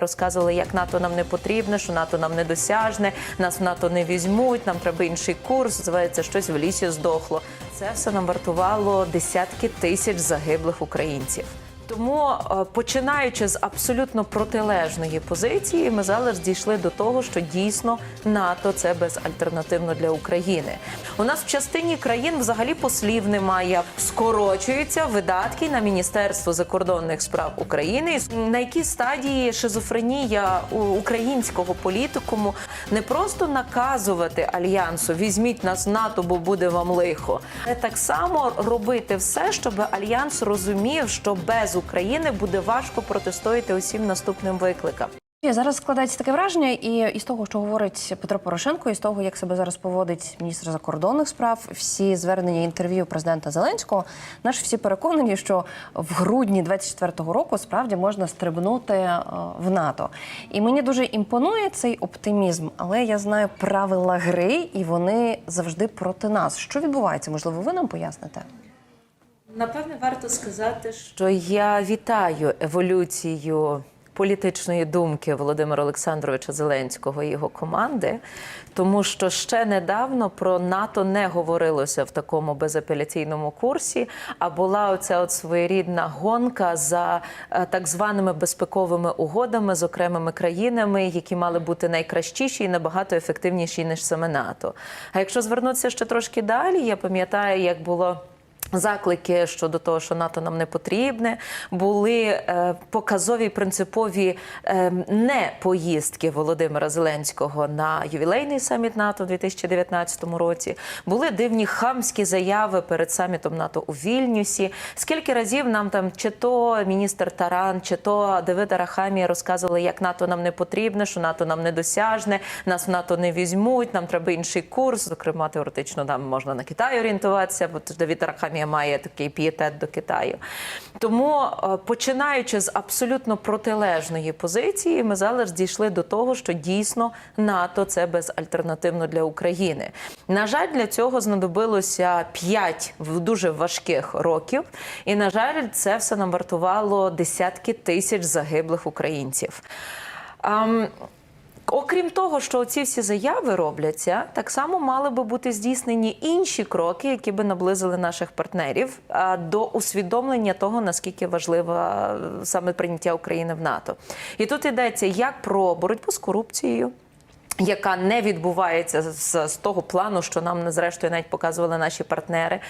Розказували, як НАТО нам не потрібне, що НАТО нам не досяжне, нас в НАТО не візьмуть, нам треба інший курс. Звається щось в лісі здохло. Це все нам вартувало десятки тисяч загиблих українців. Тому, е, починаючи з абсолютно протилежної позиції, ми зараз дійшли до того, що дійсно НАТО це безальтернативно для України. У нас в частині країн взагалі послів немає. Скорочуються видатки на Міністерство закордонних справ України. На якій стадії шизофренія українського політикуму не просто наказувати альянсу візьміть нас НАТО, бо буде вам лихо. Але так само робити все, щоб альянс розумів, що без України буде важко протистояти усім наступним викликам. Зараз складається таке враження, і із того, що говорить Петро Порошенко, і з того, як себе зараз поводить міністр закордонних справ, всі звернення інтерв'ю президента Зеленського, наші всі переконані, що в грудні 24-го року справді можна стрибнути е, в НАТО. І мені дуже імпонує цей оптимізм, але я знаю правила гри, і вони завжди проти нас. Що відбувається? Можливо, ви нам поясните? Напевне, варто сказати, що я вітаю еволюцію політичної думки Володимира Олександровича Зеленського і його команди, тому що ще недавно про НАТО не говорилося в такому безапеляційному курсі, а була оця от своєрідна гонка за е, так званими безпековими угодами з окремими країнами, які мали бути найкращіші і набагато ефективніші ніж саме НАТО. А якщо звернутися ще трошки далі, я пам'ятаю, як було. Заклики щодо того, що НАТО нам не потрібне, були е, показові принципові е, не поїздки Володимира Зеленського на ювілейний саміт НАТО у 2019 році. Були дивні хамські заяви перед самітом НАТО у Вільнюсі. Скільки разів нам там чи то міністр Таран, чи то Давид Арахамія розказували, як НАТО нам не потрібне, що НАТО нам не досяжне, нас в НАТО не візьмуть, нам треба інший курс. Зокрема, теоретично нам можна на Китай орієнтуватися, бо Давид Арахамія має такий пієтет до Китаю. Тому, е, починаючи з абсолютно протилежної позиції, ми зараз дійшли до того, що дійсно НАТО це безальтернативно для України. На жаль, для цього знадобилося 5 дуже важких років, і на жаль, це все нам вартувало десятки тисяч загиблих українців. Ам, Окрім того, що ці всі заяви робляться, так само мали би бути здійснені інші кроки, які би наблизили наших партнерів до усвідомлення того, наскільки важливе саме прийняття України в НАТО. І тут йдеться як про боротьбу з корупцією. Яка не відбувається з, з того плану, що нам зрештою навіть показували наші партнери.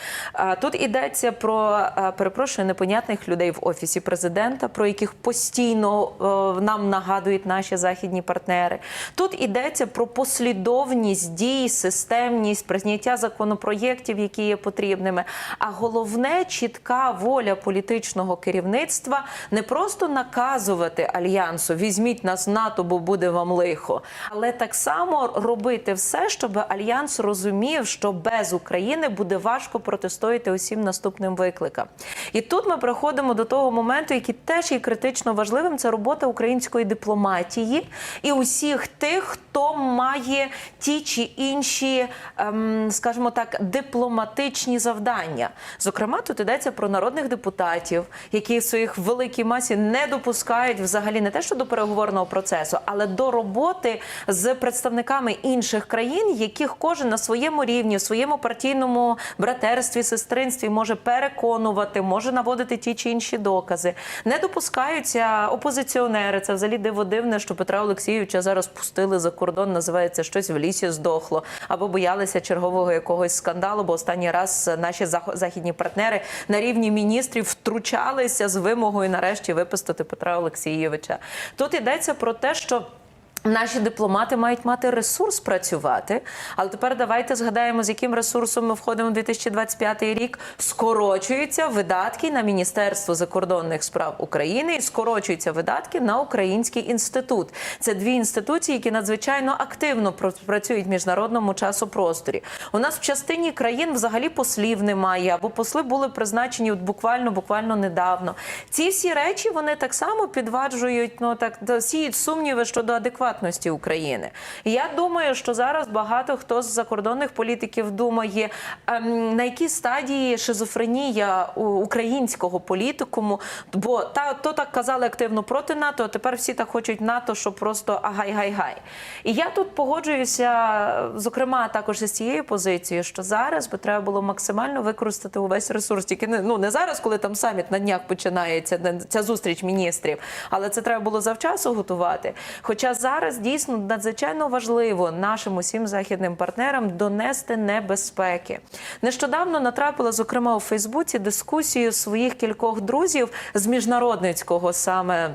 Тут йдеться про перепрошую непонятних людей в офісі президента, про яких постійно е, нам нагадують наші західні партнери. Тут йдеться про послідовність дій, системність, прийняття законопроєктів, які є потрібними. А головне чітка воля політичного керівництва не просто наказувати альянсу візьміть нас в НАТО, бо буде вам лихо, але так само робити все, щоб альянс розумів, що без України буде важко протистояти усім наступним викликам. І тут ми приходимо до того моменту, який теж є критично важливим. Це робота української дипломатії і усіх тих, хто має ті чи інші, ем, скажімо так, дипломатичні завдання. Зокрема, тут йдеться про народних депутатів, які в своїх великій масі не допускають взагалі не те, що до переговорного процесу, але до роботи з представниками інших країн, яких кожен на своєму рівні, в своєму партійному братерстві, сестринстві може переконувати, може наводити ті чи інші докази. Не допускаються опозиціонери. Це взагалі диво дивне, що Петра Олексійовича зараз пустили за кордон. Називається щось в лісі здохло, або боялися чергового якогось скандалу. Бо останній раз наші західні партнери на рівні міністрів втручалися з вимогою нарешті випустити Петра Олексійовича. Тут йдеться про те, що. Наші дипломати мають мати ресурс працювати, але тепер давайте згадаємо, з яким ресурсом ми входимо в 2025 рік. Скорочуються видатки на Міністерство закордонних справ України і скорочуються видатки на Український інститут. Це дві інституції, які надзвичайно активно пр- працюють в міжнародному часопросторі. У нас в частині країн взагалі послів немає, або посли були призначені от буквально буквально недавно. Ці всі речі вони так само підваджують, ну так сіють сумніви щодо адекватності приватності України. Я думаю, що зараз багато хто з закордонних політиків думає, ем, на якій стадії шизофренія українського політикуму, бо та то так казали активно проти НАТО, а тепер всі так хочуть НАТО, що просто агай-гай-гай. І я тут погоджуюся, зокрема, також із цією позицією, що зараз би треба було максимально використати увесь ресурс. Тільки не ну не зараз, коли там саміт на днях починається, ця зустріч міністрів, але це треба було завчасу готувати. Хоча зараз дійсно надзвичайно важливо нашим усім західним партнерам донести небезпеки. Нещодавно натрапила, зокрема у Фейсбуці, дискусію своїх кількох друзів з міжнародницького саме.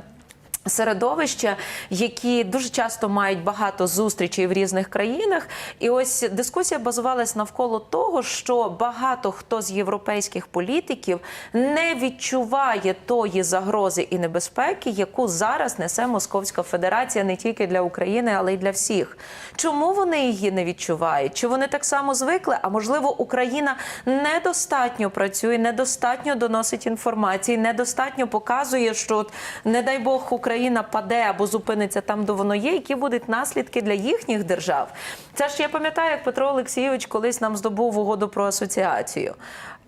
Середовища, які дуже часто мають багато зустрічей в різних країнах, і ось дискусія базувалась навколо того, що багато хто з європейських політиків не відчуває тої загрози і небезпеки, яку зараз несе Московська Федерація не тільки для України, але й для всіх. Чому вони її не відчувають? Чи вони так само звикли? А можливо, Україна недостатньо працює, недостатньо доносить інформації, недостатньо показує, що не дай Бог Україна паде або зупиниться там, де воно є, які будуть наслідки для їхніх держав. Це ж я пам'ятаю, як Петро Олексійович колись нам здобув угоду про асоціацію.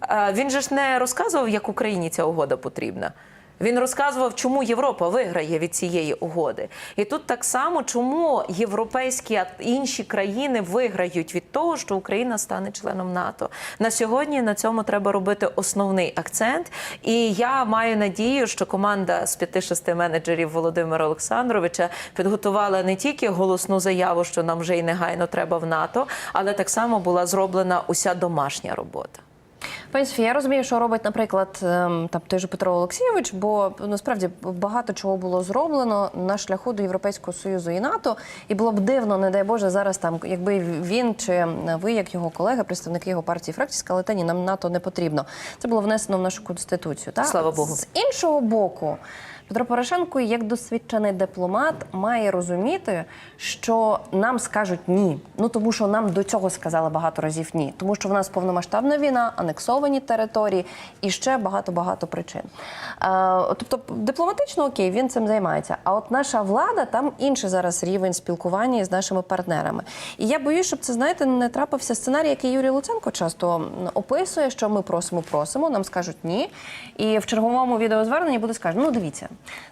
Е, Він же ж не розказував, як Україні ця угода потрібна. Він розказував, чому Європа виграє від цієї угоди. І тут так само, чому європейські інші країни виграють від того, що Україна стане членом НАТО. На сьогодні на цьому треба робити основний акцент. І я маю надію, що команда з 5-6 менеджерів Володимира Олександровича підготувала не тільки голосну заяву, що нам вже й негайно треба в НАТО, але так само була зроблена уся домашня робота. Софія, я розумію, що робить, наприклад, ем, там той же Петро Олексійович, бо насправді багато чого було зроблено на шляху до Європейського союзу і НАТО, і було б дивно, не дай Боже, зараз там, якби він чи ви, як його колеги, представники його партії фракції, сказали, та ні, нам НАТО не потрібно. Це було внесено в нашу конституцію. Так? Слава Богу. З іншого боку. Петро Порошенко, як досвідчений дипломат, має розуміти, що нам скажуть ні. Ну тому що нам до цього сказали багато разів ні, тому що в нас повномасштабна війна, анексовані території і ще багато багато причин. Е, тобто, дипломатично окей, він цим займається. А от наша влада там інший зараз рівень спілкування з нашими партнерами. І я боюсь, щоб це знаєте не трапився сценарій, який Юрій Луценко часто описує, що ми просимо, просимо, нам скажуть ні. І в черговому відеозверненні буде сказано: ну дивіться,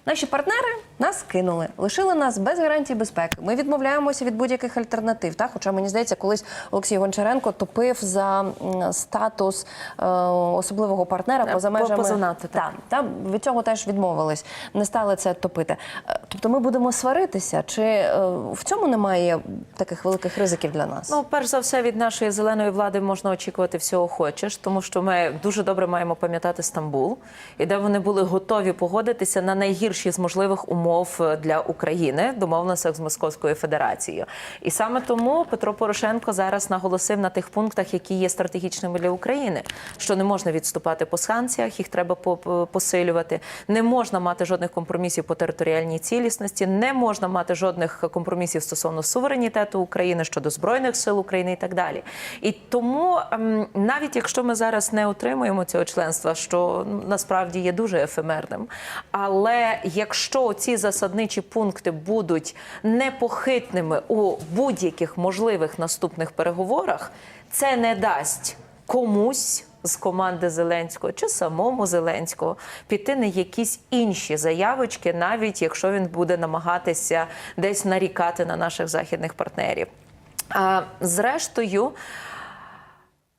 наші партнери нас кинули, лишили нас без гарантій безпеки. Ми відмовляємося від будь-яких альтернатив. Так, хоча мені здається, колись Олексій Гончаренко топив за статус е, особливого партнера Е, поза межами поза НАТО, так. Так, там від цього теж відмовились, не стали це топити. Е, Тобто, ми будемо сваритися, чи е, в цьому немає таких великих ризиків для нас? Ну, перш за все, від нашої зеленої влади можна очікувати всього хочеш, тому що ми дуже добре маємо пам'ятати Стамбул, і де вони були готові погодитися на найгірші з можливих умов е, для України, домовленостях з Московською Федерацією. І саме тому Петро Порошенко зараз наголосив на тих пунктах, які є стратегічними для України, що не можна відступати по санкціях, їх треба по- посилювати. Не можна мати жодних компромісів по територіальній цілісності, не можна мати жодних компромісів стосовно суверенітету України щодо збройних сил України і так далі. І тому ем, навіть якщо ми зараз не отримуємо цього членства, що насправді є дуже ефемерним, але якщо ці засадничі пункти будуть непохитними у будь-яких можливих наступних переговорах, це не дасть комусь з команди Зеленського чи самому Зеленського піти на якісь інші заявочки, навіть якщо він буде намагатися десь нарікати на наших західних партнерів. А зрештою.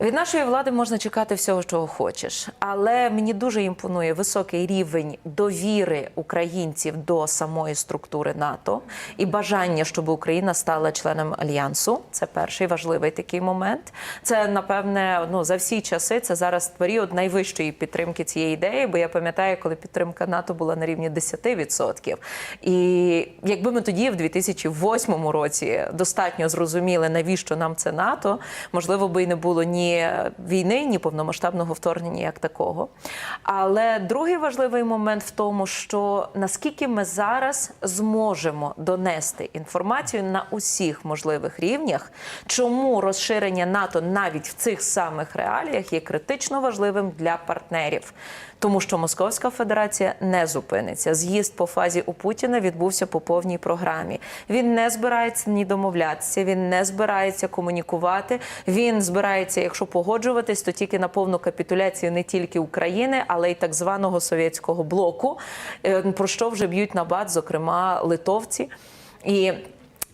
Від нашої влади можна чекати всього, чого хочеш, але мені дуже імпонує високий рівень довіри українців до самої структури НАТО і бажання, щоб Україна стала членом альянсу. Це перший важливий такий момент. Це напевне ну за всі часи. Це зараз період найвищої підтримки цієї ідеї. Бо я пам'ятаю, коли підтримка НАТО була на рівні 10%. І якби ми тоді, в 2008 році, достатньо зрозуміли, навіщо нам це НАТО, можливо, би і не було ні війни, ні повномасштабного вторгнення як такого. Але другий важливий момент в тому, що наскільки ми зараз зможемо донести інформацію на усіх можливих рівнях, чому розширення НАТО навіть в цих самих реаліях є критично важливим для партнерів. тому що Московська Федерація не зупиниться. З'їзд по фазі у Путіна відбувся по повній програмі. Він не збирається ні домовлятися, він не збирається комунікувати. Він збирається, якщо погоджуватись, то тільки на повну капітуляцію не тільки України, але й так званого совєтського блоку, е, про що вже б'ють на бат, зокрема литовці. І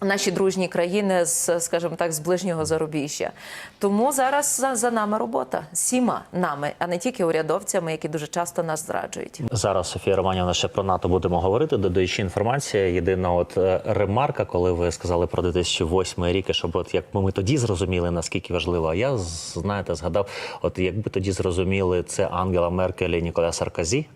Наші дружні країни з, скажімо так, з ближнього зарубіжжя. Тому зараз за, за нами робота, всіма нами, а не тільки урядовцями, які дуже часто нас зраджують. Зараз Софія Романівна ще про НАТО будемо говорити. Додаючи інформація, єдина от е, ремарка, коли ви сказали про 2008 рік, щоб от як ми тоді зрозуміли, наскільки важливо. А я знаєте, згадав, от якби тоді зрозуміли це Ангела Меркель і Ніколя Саркозі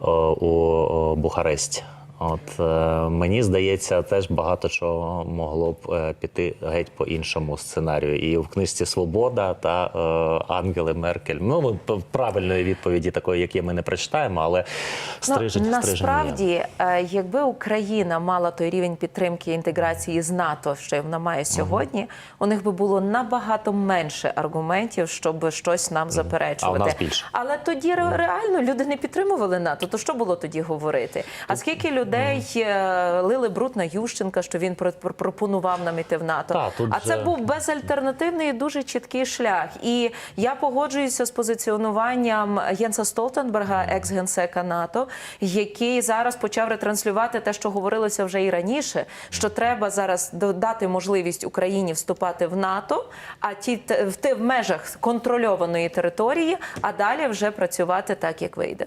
о, у о, Бухаресті. От е, мені здається, теж багато чого могло б е, піти геть по іншому сценарію. І в книжці Свобода та е, Ангели Меркель. Ну ми правильної відповіді такої, як є, ми не прочитаємо, але стрижень ну, насправді, е, якби Україна мала той рівень підтримки і інтеграції з НАТО, що вона має сьогодні, у них би було набагато менше аргументів, щоб щось нам заперечувати. А в нас більше. Але тоді ре- реально люди не підтримували НАТО. То що було тоді говорити? А скільки людей е, лили бруд на Ющенка, що він про- про- пропонував нам іти в НАТО? Та, тут а це же- був безальтернативний і дуже чіткий шлях. І я погоджуюся з позиціонуванням Єнса Столтенберга, екс-генсека НАТО, який зараз почав ретранслювати те, що говорилося вже і раніше, що треба зараз додати можливість Україні вступати в НАТО, а ті в в межах контрольованої території, а далі вже працювати так, як вийде.